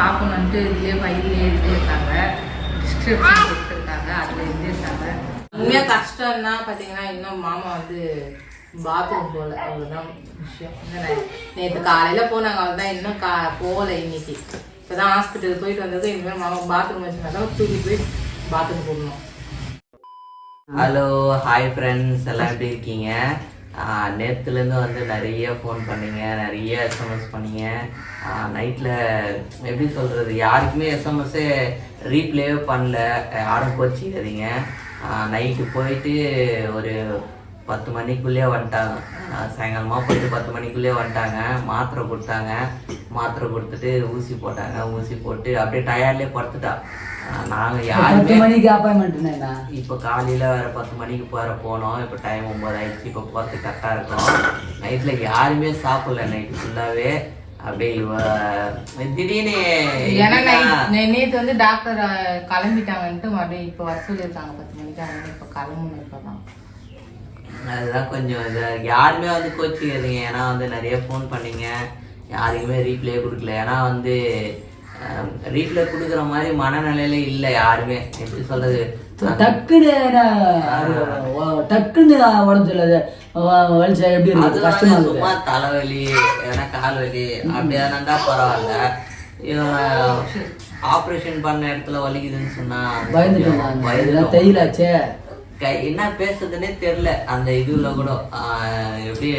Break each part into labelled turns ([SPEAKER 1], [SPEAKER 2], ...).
[SPEAKER 1] சாப்பிடணுன்ட்டு இதுலேயே வயிறுலேயே எழுதியிருக்காங்க. டிஸ்கிரிப்ஷன் கொடுத்துருக்காங்க. அதில் எழுதியிருக்காங்க. உண்மையாக கஷ்டம்னா பார்த்தீங்கன்னா இன்னும் மாமா வந்து பாத்ரூம் போகல அவ்வளோதான் விஷயம். நேற்று காலையில் போனாங்க. அவ்வளோதான் இன்னும் கா போகல இன்னைக்கு. இப்போ தான் ஹாஸ்பிட்டல் போயிட்டு வந்தது இனிமேல் மாமா பாத்ரூம் வச்சுருந்தா தூக்கி போய் பாத்ரூம் போடணும்.
[SPEAKER 2] ஹலோ ஹாய் ஃப்ரெண்ட்ஸ் எல்லாம் எப்படி இருக்கீங்க? நேற்றுலேருந்து வந்து நிறைய ஃபோன் பண்ணீங்க நிறைய எஸ்எம்எஸ் பண்ணீங்க. நைட்டில் எப்படி சொல்கிறது யாருக்குமே எஸ்எம்எஸ்ஸே ரீப்ளேவே பண்ணல. யாரும் கோச்சிக்காதீங்க. நைட்டு போயிட்டு ஒரு பத்து மணிக்குள்ளேயே வந்துட்டாங்க. சாயங்காலமாக போயிட்டு பத்து மணிக்குள்ளேயே வந்துட்டாங்க. மாத்திரை கொடுத்தாங்க. மாத்திரை கொடுத்துட்டு ஊசி போட்டாங்க. ஊசி போட்டு அப்படியே டயர்ட்லேயே படுத்துட்டா. ஆஹ் நாங்க
[SPEAKER 3] பத்து
[SPEAKER 2] யாருமே
[SPEAKER 3] மணிக்கு அப்பாயின்மெண்ட்னா
[SPEAKER 2] இப்போ காலையில வேற பத்து மணிக்கு போற போனோம். இப்போ டைம் ஆயிடுச்சு. இப்போ போறது கரெக்டா இருக்கும். நைட்ல யாருமே சாப்பிடல. நைட் ஃபுல்லாவே அப்படியே இவ திடீர்னு
[SPEAKER 1] ஏன்னா
[SPEAKER 2] என்னன்னா,
[SPEAKER 1] நை- நேத்து வந்து டாக்டர் கிளம்பிட்டாங்கன்ட்டு மறுபடியும் இப்போ வர சொல்லியிருக்காங்க. பத்து மணிக்கு அதனால இப்போ கிளம்பணும் இப்போ தான்
[SPEAKER 2] அதுதான் கொஞ்சம் இது. யாருமே வந்து கோச்சிக்காதீங்க. ஏன்னா வந்து நிறைய ஃபோன் பண்ணீங்க. யாருக்குமே ரீப்ளே கொடுக்கல. ஏன்னா வந்து ரீப்ளே கொடுக்குற மாதிரி மனநிலையில இல்லை யாருமே. எப்படி சொல்றது?
[SPEAKER 3] டக்குன்னு டக்குன்னு உடம்பு சொல்லாது வலிச்சா எப்படி இருக்கு? கஷ்டமா
[SPEAKER 2] சும்மா தலைவலி ஏன்னா கால் வலி அப்படியா இருந்தா பரவாயில்ல. ஆப்ரேஷன் பண்ண இடத்துல வலிக்குதுன்னு சொன்னா
[SPEAKER 3] பயந்துட்டோம். தையிலாச்சே
[SPEAKER 2] கை என்ன பேசுறதுன்னே தெரியல. அந்த இதுல கூட எப்படி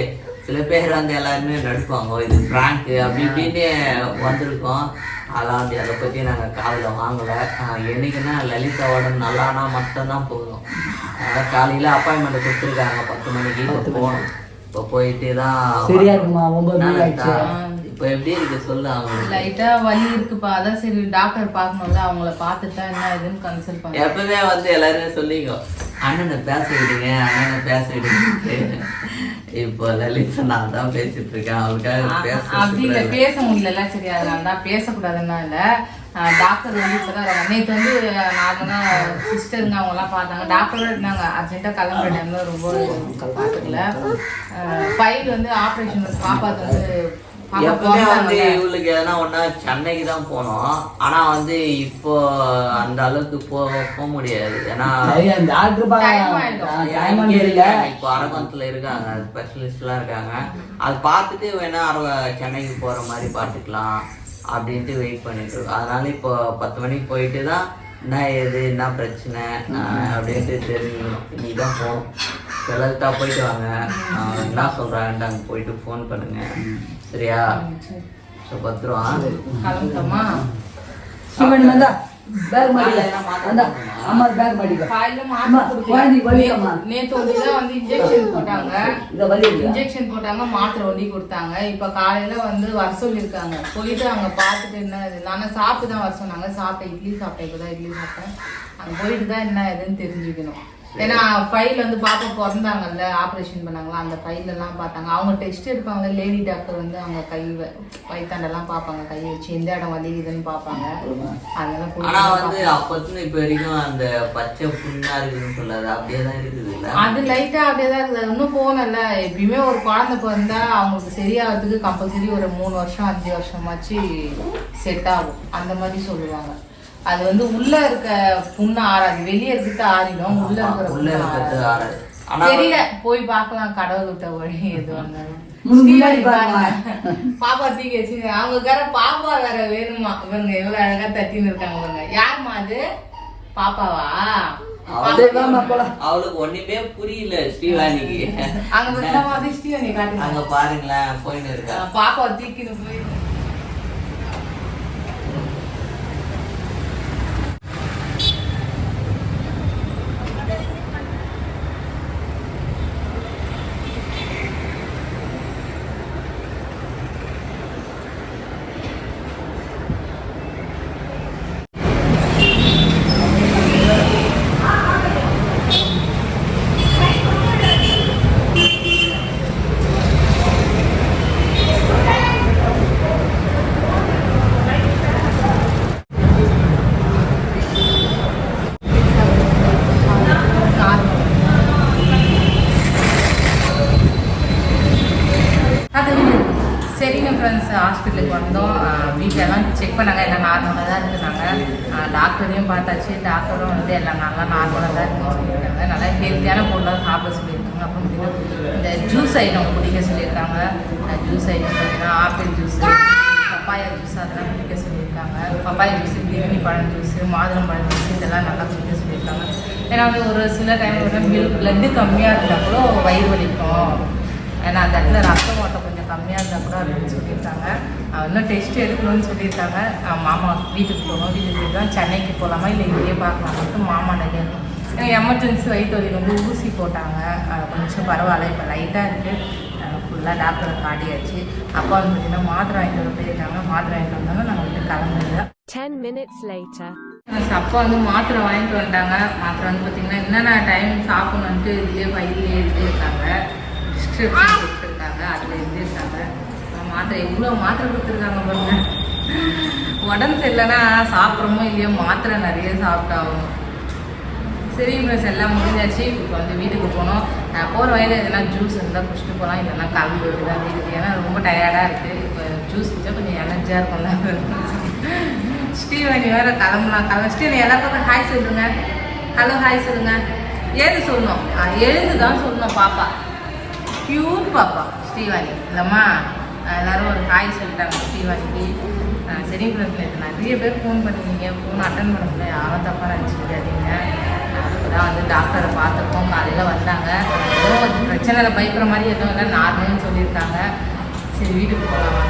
[SPEAKER 2] சில பேர் வந்து எல்லாருமே நடிப்பாங்க. இது பிராங்க் அப்படி இப்படின்னு வந்திருக்கோம். அதெல்லாம் வந்து அதை பத்தி நாங்க காதுல வாங்கல. என்னைக்குன்னா லலிதாவோட நல்லானா மட்டும்தான் போதும். அதான் காலையில அப்பாயின்மெண்ட் கொடுத்துருக்காங்க. பத்து மணிக்கு. இப்போ போகணும் இப்போ போயிட்டு தான்
[SPEAKER 3] சரியா இருக்குமா? ஒன்பது
[SPEAKER 2] இப்போ எப்படி இருக்கு? சொல்லு அவங்க
[SPEAKER 1] லைட்டா வலி இருக்குப்பா. அதான் சரி டாக்டர் பார்க்கணும்ல அவங்கள பார்த்துட்டா என்ன இதுன்னு கன்சல்ட் பண்ண.
[SPEAKER 2] எப்பவுமே வந்து எல்லாருமே சொல்லிக்கோ அண்ணனை பேச விடுங்க அண்ணனை பேச விடுங்க இப்போ லலித் நான் தான் பேசிட்டு இருக்கேன். அவருக்காக பேச
[SPEAKER 1] அப்படி இல்லை பேச முடியல சரி அதனால தான் பேசக்கூடாதுன்னா இல்லை. டாக்டர் வந்து இப்போதான் நேற்று வந்து நார்மலாக சிஸ்டருங்க அவங்கலாம் பார்த்தாங்க. டாக்டரோட இருந்தாங்க. அர்ஜென்ட்டாக கிளம்புற டைம்ல ரொம்ப பார்த்துக்கல ஃபைல் வந்து ஆப்ரேஷன் பாப்பாக்கு வந்து
[SPEAKER 2] எப்பவுமே வந்து. இவளுக்கு எதனா ஒண்ணா சென்னைக்கு தான் போனோம். ஆனா வந்து இப்போ அந்த அளவுக்கு போ போக முடியாது. ஏன்னா. இப்போ அரகோணத்துல இருக்காங்க ஸ்பெஷலிஸ்ட்லாம் இருக்காங்க. அது பார்த்துட்டு வேணா அரவ சென்னைக்கு போற மாதிரி பார்த்துக்கலாம் அப்படின்ட்டு வெயிட் பண்ணிட்டு இருக்கோம். அதனால இப்போ பத்து மணிக்கு போயிட்டு தான் என்ன ஏது என்ன பிரச்சனை அப்படின்ட்டு தெரிஞ்சுக்கணும். இன்னைக்கு தான் போகணும். செலவுக்கா போயிட்டு வாங்க. என்ன சொல்றாங்கன்ட்டு அங்கே போயிட்டு ஃபோன் பண்ணுங்க. சரியா? ஸோ பத்திரம்
[SPEAKER 1] கிளம்பிட்டோமா
[SPEAKER 3] சிவன் வந்தா. பேக் மாட்டிக்க. வந்தா. அம்மா பேக் மாட்டிக்க.
[SPEAKER 1] காலையில மாத்திரை
[SPEAKER 3] குழந்தைக்கு வலிக்குமா?
[SPEAKER 1] கொடுத்தீங்க நேற்று ஒண்டி தான் வந்து இன்ஜெக்ஷன் போட்டாங்க.
[SPEAKER 3] இத வலி?
[SPEAKER 1] இன்ஜெக்ஷன் போட்டாங்க மாத்திரை ஒண்டி கொடுத்தாங்க. இப்ப காலையில வந்து வர சொல்லியிருக்காங்க. போயிட்டு அங்க பார்த்துட்டு என்ன நானும் சாப்பிட்டு தான் வர சொன்னாங்க. சாப்பிட்டேன். இட்லி சாப்பிட்டேன். இப்பதான் இட்லி சாப்பிட்டேன். அங்க போயிட்டு தான் என்ன ஏதுன்னு தெரிஞ்சுக்கணும். ஏன்னா ஃபைல் வந்து பாப்பா பிறந்தாங்கல்ல ஆப்ரேஷன் பண்ணாங்களா அந்த ஃபைல் எல்லாம் பார்த்தாங்க. அவங்க டெஸ்ட் எடுப்பாங்க லேடி டாக்டர் வந்து அவங்க கை வ- வயித்தாண்டெல்லாம் பார்ப்பாங்க கை வச்சு எந்த இடம் வலிக்குதுன்னு பார்ப்பாங்க. அதெல்லாம்
[SPEAKER 2] ஆனா வந்து அப்பத்துல இப்ப வரைக்கும் அந்த பச்சை புண்ணா இருக்குன்னு சொல்லாது அப்படியே தான் இருக்குது
[SPEAKER 1] அது லைட்டா அப்படியே தான் இருக்குது. இன்னும் போனல எப்பயுமே ஒரு குழந்தை பிறந்தா அவங்களுக்கு சரியாகிறதுக்கு கம்பல்சரி ஒரு மூணு வருஷம் அஞ்சு வருஷமாச்சு செட் ஆகும். அந்த மாதிரி சொல்லுவாங்க. அது வந்து உள்ள இருக்க புண்ணு ஆறாது. வெளியே இருக்கிறது ஆறிடும். உள்ள இருக்கிற
[SPEAKER 2] உள்ள இருக்கிறது
[SPEAKER 1] ஆறாது. தெரியல. போய் பார்க்கலாம். கடவுள் விட்ட வழி எது. பாப்பா தூக்கி வச்சு அவங்க வேற பாப்பா வேற வேணுமா? இவங்க எவ்வளவு அழகா தட்டின்னு இருக்காங்க இவங்க யாருமா அது? பாப்பாவா?
[SPEAKER 2] அவளுக்கு ஒண்ணுமே புரியல ஸ்ரீவாணிக்கு.
[SPEAKER 1] அங்க காட்டுங்க
[SPEAKER 2] அங்க பாருங்களேன் போயின்னு இருக்கா.
[SPEAKER 1] பாப்பா தூக்கின்னு போய் item apple juice papaya juice அதெல்லாம் குடிக்க சொல்லியிருக்காங்க. பப்பாயா ஜூஸ் பிரியாணி பழம் ஜூஸ் மாதுளம் பழம் ஜூஸ் இதெல்லாம் நல்லா குடிக்க சொல்லியிருக்காங்க. ஏன்னா வந்து ஒரு சில டைம் வந்து மில்க் பிளட்டு கம்மியாக இருந்தால் கூட வயிறு வலிக்கும். ஏன்னா அந்த இடத்துல ரத்தம் ஓட்டம் கொஞ்சம் கம்மியாக இருந்தால் கூட அப்படின்னு சொல்லியிருக்காங்க. இன்னும் டெஸ்ட் எடுக்கணும்னு சொல்லியிருக்காங்க. மாமா வீட்டுக்கு போகணும். வீட்டுக்கு போய் தான் சென்னைக்கு போகலாமா இல்லை இங்கேயே பார்க்கலாம் மாமா கேட்கணும் ஏன்னா எமர்ஜென்சி வயிற்று வலி வந்து ஊசி போட்டாங்க. கொஞ்சம் பரவாயில்ல. இப்போ லைட்டாக இருக்குது ஃபுல்லாக டாக்டரை காட்டியாச்சு அப்பா வந்து பார்த்தீங்கன்னா மாத்திரை வாங்கிட்டு வர போயிருக்காங்க. மாத்திரை வாங்கிட்டு வந்தாங்க நாங்கள் வந்து கிளம்புறது.
[SPEAKER 4] 10 minutes later.
[SPEAKER 1] எனக்கு அப்பா வந்து மாத்திரை வாங்கிட்டு வந்துட்டாங்க மாத்திரை வந்து பார்த்தீங்கன்னா என்னென்ன டைம் சாப்பிடணுன்ட்டு இதுலேயே வயிறுலேயே எழுதியிருக்காங்க. டிஸ்கிரிப்ஷன் கொடுத்துருக்காங்க. அதில் எழுதியிருக்காங்க. மாத்திரை இவ்வளோ மாத்திரை கொடுத்துருக்காங்க பாருங்க. உடம்பு சரியில்லைன்னா சாப்பிட்றோமோ இல்லையோ மாத்திரை நிறைய சாப்பிட்டாகும் சரி ப்ளஸ் எல்லாம் முடிஞ்சாச்சு. இப்போ வந்து வீட்டுக்கு போனோம் போகிற வயலில் எதனா ஜூஸ் இருந்தால் குடிச்சிட்டு போகலாம் இல்லைன்னா கலந்து தான் வீட்டுக்கு. ஏன்னா ரொம்ப டயர்டாக இருக்குது இப்போ ஜூஸ் குடிச்சா கொஞ்சம் எனர்ஜியாக இருக்கும்ல. ஸ்ரீவாணி வேற கிளம்பலாம். கிளம்ப. ஸ்ரீவாணி எல்லாத்துக்கும் ஹாய் சொல்லுங்க. ஹலோ ஹாய் சொல்லுங்க. ஏது சொல்லணும்? எழுந்து தான் சொல்லணும் பாப்பா. க்யூட் பாப்பா ஸ்ரீவாணி இல்லைம்மா ஆ, எல்லாரும் ஒரு ஹாய் சொல்லிட்டாங்க ஸ்ரீவாணிக்கு சரி பிரச்சனை நிறைய பேர் ஃபோன் பண்ணுவீங்க ஃபோன் அட்டன் பண்ண முடியல. யாரும் தப்பாக நினச்சிக்காதீங்க. அப்போதான் வந்து டாக்டரை பார்த்துருக்கோம் காலையில் வந்தாங்க. ஏதோ பிரச்சனை இல்லை பயப்படுற மாதிரி எதுவும் இல்லை நார்மல்னு சொல்லியிருக்காங்க. சரி வீட்டுக்கு போகலாம்.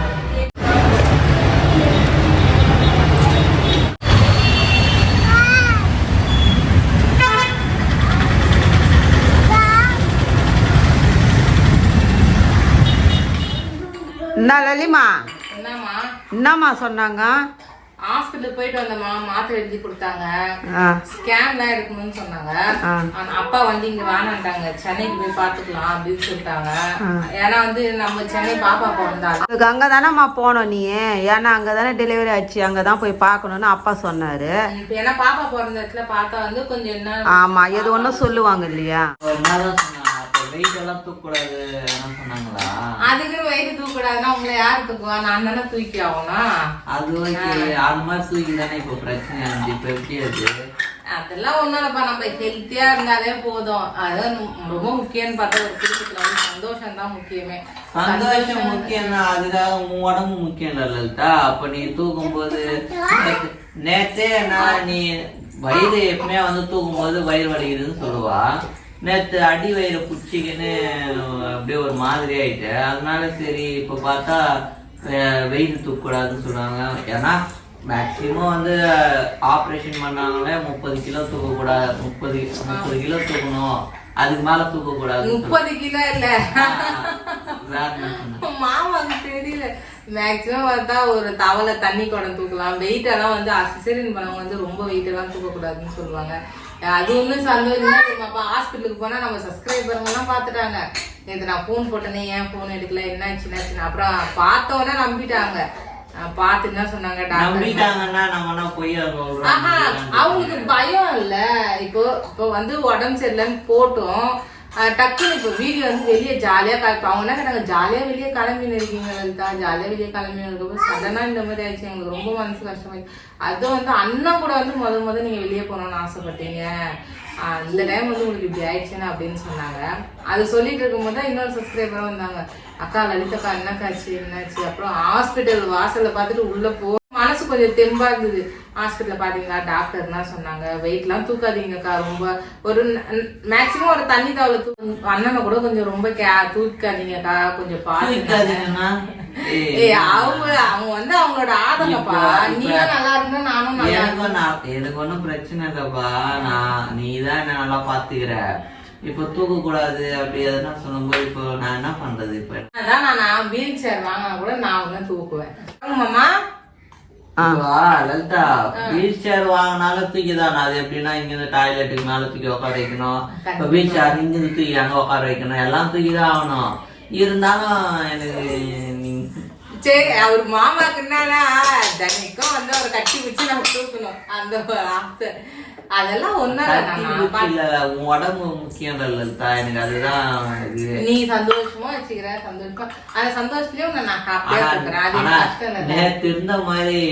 [SPEAKER 5] என்ன லலிமா.
[SPEAKER 1] என்னம்மா?
[SPEAKER 5] என்னம்மா சொன்னாங்க?
[SPEAKER 1] ஹாஸ்பிட்டல் போயிட்டு வந்தம்மா மாத்திரை எழுதி கொடுத்தாங்க. ஸ்கேன்லாம் எடுக்கணும்னு சொன்னாங்க. அப்பா வந்து இங்க வேணான்ட்டாங்க. சென்னைக்கு போய் பாத்துக்கலாம் அப்படின்னு சொல்லிட்டாங்க. ஏன்னா வந்து நம்ம சென்னை பாப்பா
[SPEAKER 5] அதுக்கு அங்கே தானேம்மா போனோம் நீ? ஏன்னா அங்கே தானே டெலிவரி ஆச்சு. அங்கே தான் போய் பார்க்கணுன்னு அப்பா சொன்னார்.
[SPEAKER 1] இப்ப ஏன்னா பாப்பா பிறந்த இடத்துல பார்த்தா வந்து கொஞ்சம் என்ன
[SPEAKER 5] ஆமாம் எது ஒன்றும் சொல்லுவாங்க இல்லையா?
[SPEAKER 2] வெயிட் எல்லாம் தூக்கக்கூடாது சொன்னாங்களா?
[SPEAKER 1] அதுக்குன்னு வயிறு தூக்கூடாதுன்னா உங்களை யாரு தூக்குவா? நான் தானே தூக்கி ஆகணும்?
[SPEAKER 2] அது ஓகே. அது மாதிரி தூக்கி தானே இப்போ பிரச்சனை? இருந்துச்சு இப்போ எப்படி அது?
[SPEAKER 1] அதெல்லாம் ஒண்ணும் இல்லப்பா. நம்ம ஹெல்த்தியா இருந்தாலே போதும். அதான் ரொம்ப முக்கியம்னு பார்த்தா ஒரு குடும்பத்துல வந்து சந்தோஷம் தான் முக்கியமே.
[SPEAKER 2] சந்தோஷம் முக்கியம் தான் அதுக்காக உன் உடம்பு முக்கியம் இல்ல லலிதா. அப்ப நீ தூக்கும் போது நேத்தே நான் நீ வயிறு எப்பவுமே வந்து தூக்கும் போது வயிறு வலிக்குதுன்னு சொல்லுவா. நேத்து அடி வயிறு புடிச்சிக்கின்னு அப்படியே ஒரு மாதிரி ஆயிட்டு. அதனால சரி இப்ப பார்த்தா வெயிட் தூக்கக்கூடாதுன்னு சொல்றாங்க ஏன்னா மேக்சிமம் வந்து ஆப்ரேஷன் பண்ணாங்களே முப்பது கிலோ தூக்கக்கூடாது முப்பது முப்பது கிலோ தூக்கணும். அதுக்கு மேல தூக்கக்கூடாது
[SPEAKER 1] முப்பது கிலோ இல்ல.
[SPEAKER 2] சொன்னாங்க?
[SPEAKER 1] மாமாக்கு தெரியல. மேக்ஸிமம் பார்த்தா ஒரு தவளை தண்ணி குடம் தூக்கலாம். வெயிட் எல்லாம் வந்து அசிசரின் பண்ணவங்க வந்து ரொம்ப வெயிட் எல்லாம் தூக்கக்கூடாதுன்னு சொல்லுவாங்க. அது ஒன்றும் சந்தோஷம் தான் நம்ம ஹாஸ்பிட்டலுக்கு போனா நம்ம சப்ஸ்கிரைபருங்க எல்லாம் பார்த்துட்டாங்க. நேற்று நான் ஃபோன் போட்டேனே ஏன் ஃபோன் எடுக்கல என்னாச்சு என்னாச்சுன்னு. அப்புறம் பார்த்தோன்னே நம்பிட்டாங்க. தான் சொன்னாங்க டாக்டர் அவங்களுக்கு பயம் இல்ல. இப்போ இப்போ வந்து உடம்பு சரியில்லைன்னு போட்டோம். டக்குன்னு இப்போ வீடியோ வந்து வெளியே ஜாலியாக கிளப்பி அவங்க என்ன கேட்டாங்க ஜாலியாக வெளியே கிளம்பின்னு இருக்கீங்க ஜாலியாக வெளியே கிளம்பி இருக்கப்போ சடனாக இந்த மாதிரி ஆயிடுச்சு. எங்களுக்கு ரொம்ப மனசு கஷ்டமாயிடுச்சு. அதுவும் வந்து அண்ணன் கூட வந்து முத முத நீங்கள் வெளியே போகணும்னு ஆசைப்பட்டீங்க. அந்த இந்த டைம் வந்து உங்களுக்கு இப்படி ஆயிடுச்சுன்னு அப்படின்னு சொன்னாங்க. அது சொல்லிட்டு இருக்கும்போது தான் இன்னொரு சப்ஸ்கிரைபரும் வந்தாங்க. அக்கா லலிதாக்கா என்னக்காச்சு என்னாச்சு? அப்புறம் ஹாஸ்பிட்டல் வாசலில் பார்த்துட்டு உள்ளே போ மனசு கொஞ்சம் தெம்பாக இருந்தது ஹாஸ்பிட்டல்ல பாத்தீங்களா? டாக்டர்னா சொன்னாங்க வெயிட்லாம் தூக்காதீங்கக்கா ரொம்ப ஒரு மேக்சிமம் ஒரு தண்ணி தவளை தூ அண்ணனை கூட கொஞ்சம் ரொம்ப கே தூக்காதீங்கக்கா கொஞ்சம்
[SPEAKER 2] ஏய்
[SPEAKER 1] அவங்க அவங்க வந்து அவங்களோட ஆதங்கப்பா. நீயும் நல்லா இருந்தா நானும் நல்லா
[SPEAKER 2] எனக்கு நான் எனக்கு ஒன்றும் பிரச்சனை இல்லைப்பா. நான் நீ தான் என்ன நல்லா பாத்துக்கிற. இப்போ தூக்க கூடாது அப்படி எதனா சொல்லும்போது இப்போ நான் என்ன பண்றது இப்போ?
[SPEAKER 1] அதான் நான் வீல் சேர் வாங்கினா கூட நான் ஒண்ணு தூக்குவேன். மாமா
[SPEAKER 2] லலிதா. வீல் சேர் வாங்கினாலும் தூக்கி தான் அது எப்படின்னா இங்க இருந்து டாய்லெட்டுக்கு மேல தூக்கி உட்கார வைக்கணும். இப்போ வீல் சேர் இங்க இருந்து தூக்கி அங்க உட்கார வைக்கணும். எல்லாம் தூக்கி தான் ஆகணும். இருந்தாலும் எனக்கு நீ-
[SPEAKER 1] சரி அவர் மாமாக்கு என்னன்னா தனிக்கும் வந்து அவர் கட்டி வச்சு நம்ம தூக்கணும். அந்த ஆசை. அதெல்லாம்
[SPEAKER 2] உன் உடம்பு முக்கியம் எனக்கு அதுதான்
[SPEAKER 1] நீ சந்தோஷமா வச்சுக்கிற சந்தோஷமா. அந்த சந்தோஷத்துலயும் உன்னை நான் ஹாப்பியா இருக்கிறேன் அது கஷ்டம்
[SPEAKER 2] நேத்து இருந்த மாதிரி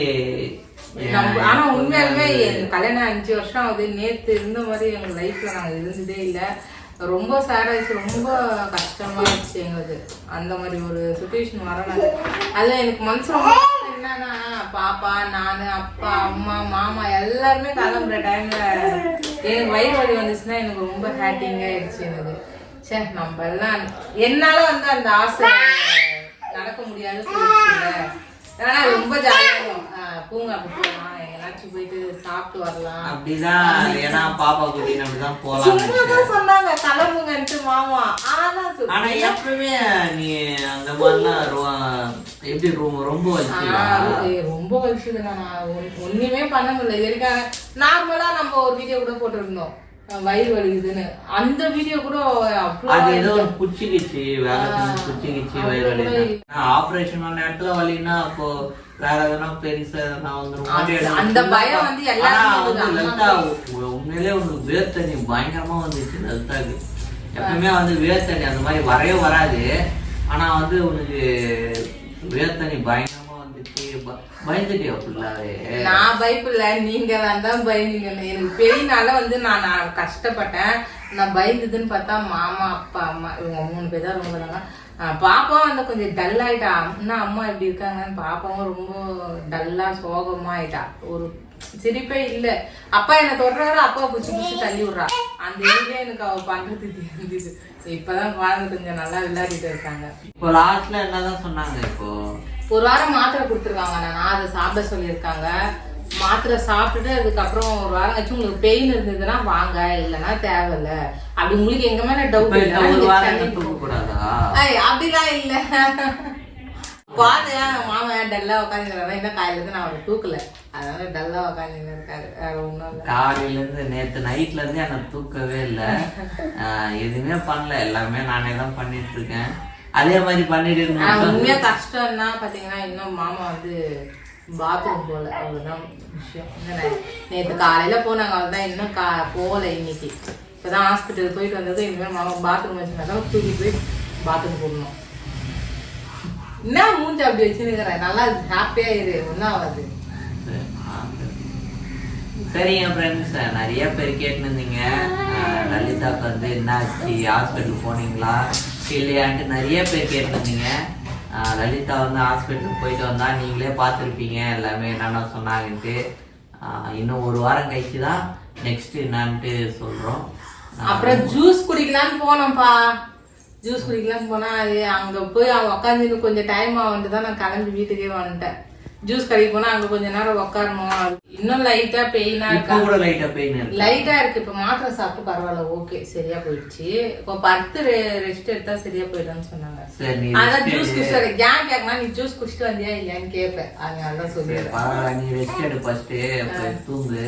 [SPEAKER 1] ஆனா உண்மையாலுமே என் கல்யாணம் அஞ்சு வருஷம் ஆகுது. நேத்து இருந்த மாதிரி எங்க லைஃப்ல நாங்க இருந்ததே இல்ல. ரொம்ப சேட் ஆயிடுச்சு. ரொம்ப கஷ்டமா இருந்துச்சு எங்களுக்கு. அந்த மாதிரி ஒரு சுச்சுவேஷன் வரணும் அதுல எனக்கு மனசு ரொம்ப என்னன்னா பாப்பா நானு அப்பா அம்மா மாமா எல்லாருமே கிளம்புற டைம்ல எனக்கு வயிறு வலி வந்துச்சுன்னா எனக்கு ரொம்ப ஹேட்டிங் ஆயிடுச்சு எனக்கு. சே நம்ம எல்லாம் என்னால வந்து அந்த ஆசை நடக்க முடியாது ஆனா ரொம்ப ஜாலியா இருக்கும். ஆஹ் பூங்காக்கு போகலாம் எங்கேயாச்சும் போயிட்டு சாப்பிட்டு வரலாம்.
[SPEAKER 2] அப்படிதான். ஏன்னா பாப்பா குட்டின்னு அப்படிதான் போலாம்
[SPEAKER 1] சும்மாதான் சொன்னாங்க கிளம்புங்கன்ட்டு மாமா. ஆனா
[SPEAKER 2] ஆனா எப்பவுமே நீ அந்த மாதிரிலாம் எப்படி ரொம்ப ரொம்ப
[SPEAKER 1] ரொம்ப வலிச்சுது நான் ஒன்- ஒண்ணுமே பண்ண முடியல இருக்காங்க நார்மலா நம்ம ஒரு வீடியோ கூட போட்டிருந்தோம். வயிறு வலிக்குதுன்னு. அந்த வீடியோ கூட
[SPEAKER 2] அது ஏதோ குச்சிக்கிச்சு வேலை செஞ்சு குச்சிக்கிச்சு வயிறு வலி ஆபரேஷன் பண்ண இடத்துல வலின்னா அப்போ வேற எதனா பெருசா எதனா வந்துரும்.
[SPEAKER 1] அந்த பயம் வந்து இருக்குது.
[SPEAKER 2] லலிதா உண்மையிலே உனக்கு வேர்த்தண்ணி பயங்கரமா வந்துச்சு லலிதாக்கு எப்பவுமே வந்து வேர்த்தண்ணி அந்த மாதிரி வரவே வராது. ஆனா வந்து உனக்கு வேர்த்தண்ணி பயங்கரமா வந்துட்டு ப- பயந்துட்டியா ஃபுல்லாவே
[SPEAKER 1] நான் பயப்பில்ல நீங்க தான் பயந்தீங்க. எனக்கு பெரியனால வந்து நான் நான் கஷ்டப்பட்டேன். நான் பயந்ததுன்னு பார்த்தா மாமா அப்பா அம்மா இவங்க மூணு பேர் தான் ரொம்ப தாங்க பாப்பா வந்து கொஞ்சம் டல் ஆயிட்டா. இன்னும் அம்மா எப்படி இருக்காங்கன்னு பாப்பாவும் ரொம்ப டல்லா சோகமா ஆயிட்டா. ஒரு சிரிப்பே இல்ல. அப்பா என்ன தொடுறாரு? அப்பா புடிச்சு புடிச்சு தள்ளி விடுறா. அந்த இதுலயே எனக்கு அவ பண்றது தெரிஞ்சுது. இப்பதான் குழந்தை கொஞ்சம் நல்லா விளையாடிட்டு இருக்காங்க.
[SPEAKER 2] இப்போ லாஸ்ட்ல என்னதான் சொன்னாங்க இப்போ?
[SPEAKER 1] ஒரு வாரம் மாத்திரை கொடுத்துருக்காங்க நான் அதை சாப்பிட சொல்லியிருக்காங்க. மாத்திரை சாப்பிட்டுட்டு அதுக்கப்புறம் ஒரு வாரம் கழிச்சு உங்களுக்கு பெயின் இருந்ததுன்னா வாங்க. இல்லைன்னா தேவையில்ல. அப்படி உங்களுக்கு எங்க மேல டவுட் அப்படிலாம் இல்ல. பாதையா மாமா டல்லா உட்காந்துருக்காங்க என்ன காலையில இருந்து நான் அவரை தூக்கல. அதனால டல்லா உட்காந்து இருக்காரு. வேற ஒண்ணும் இல்ல.
[SPEAKER 2] காலையில இருந்து நேத்து நைட்ல இருந்து எனக்கு தூக்கவே இல்ல. எதுவுமே பண்ணல. எல்லாமே நானே தான் பண்ணிட்டு இருக்கேன். அதே மாதிரி பண்ணிட்டு இருந்தேன்.
[SPEAKER 1] உண்மையா கஷ்டம்னா பாத்தீங்கன்னா இன்னும் மாமா வந்து பாத்ரூம் போல. அவ்வளவுதான் விஷயம். என்ன நே- நேத்து காலையில போனாங்க. அவர்தான் இன்னும் கா போகல இன்னைக்கு. இப்பதான் ஹாஸ்பிட்டல் போயிட்டு வந்தது இனிமேல் மாமா பாத்ரூம் வச்சுருந்தா தூக்கி போய் பாத்ரூம் போடணும். என்ன மூஞ்சி அப்படி வச்சுருக்கிற நல்லா ஹாப்பியா இரு. ஒன்றும் ஆகாது
[SPEAKER 2] சரிங்க ஃப்ரெண்ட்ஸ் நிறைய பேர் கேட்டுருந்தீங்க. லலிதாக்கு வந்து என்னாச்சு? ஹாஸ்பிட்டல் போனீங்களா? இல்லையான்ட்டு நிறைய பேர் கேட்டிருந்தீங்க. லலிதா வந்து ஹாஸ்பிட்டல் போயிட்டு வந்தா நீங்களே பார்த்துருப்பீங்க. எல்லாமே என்னென்ன சொன்னாங்கன்ட்டு. இன்னும் ஒரு வாரம் கழிச்சு தான் நெக்ஸ்ட் என்னான்ட்டு சொல்றோம்.
[SPEAKER 1] அப்புறம் ஜூஸ் குடிக்கலாம்னு போனோம்ப்பா. ஜூஸ் குடிக்கலாம்னு போனா அது அங்க போய் அவன் உட்காந்து கொஞ்சம் டைம் ஆகுன்ட்டு தான் நான் கிளம்பி வீட்டுக்கே வந்துட்டேன். ஜூஸ் கடைக்கு போனா அங்க கொஞ்ச நேரம் உட்காரணும் இன்னும் லைட்டா பெயினா
[SPEAKER 2] இப்போ
[SPEAKER 1] இருக்கா?
[SPEAKER 2] கூட லைட்டா பெயின் இருக்கு.
[SPEAKER 1] லைட்டா இருக்கு. இப்ப மாத்திரை சாப்பிட்டு பரவாயில்ல ஓகே சரியா போயிடுச்சு. இப்போ பத்து ரெஸ்ட் எடுத்தா சரியா போயிடும்னு சொன்னாங்க. அதான் ஜூஸ். குடிச்சு ஏன் கேட்கலாம் நீ ஜூஸ் குடிச்சிட்டு வந்தியா இல்லையான்னு கேட்பேன் அதனால தான் சொல்லிடுறேன்
[SPEAKER 2] நீ ரெஸ்ட் எடு தூங்கு.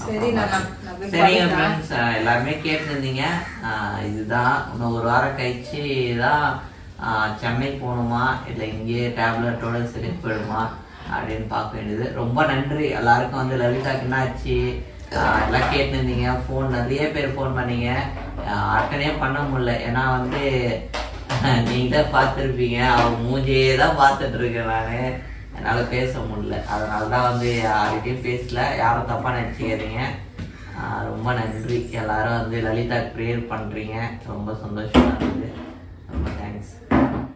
[SPEAKER 2] சரிங்க. ஃப்ரெண்ட்ஸ் எல்லாருமே கேட்டிருந்தீங்க. இதுதான் இன்னும் ஒரு வாரம் கழிச்சு தான் சென்னை போகணுமா? இல்லை இங்கேயே டேப்லெட்டோட சரி போயிடுமா? அப்படின்னு பார்க்க வேண்டியது. ரொம்ப நன்றி. எல்லாருக்கும் வந்து லலிதாக்கு என்ன ஆச்சு ஆஹ் எல்லாம் கேட்டிருந்தீங்க. ஃபோன் நிறைய பேர் ஃபோன் பண்ணீங்க. அட்டனே பண்ண முடியல. ஏன்னா வந்து நீங்களே பார்த்துருப்பீங்க. அவங்க மூஞ்சியே தான் பார்த்துட்டு இருக்கேன் நான். என்னால் பேச முடியல. அதனால தான் வந்து யார்கிட்டையும் பேசல. யாரும் தப்பாக நினச்சிக்காதீங்க. ரொம்ப நன்றி. எல்லாரும் வந்து லலிதா ப்ரேயர் பண்ணுறீங்க ரொம்ப சந்தோஷமாக இருக்கு.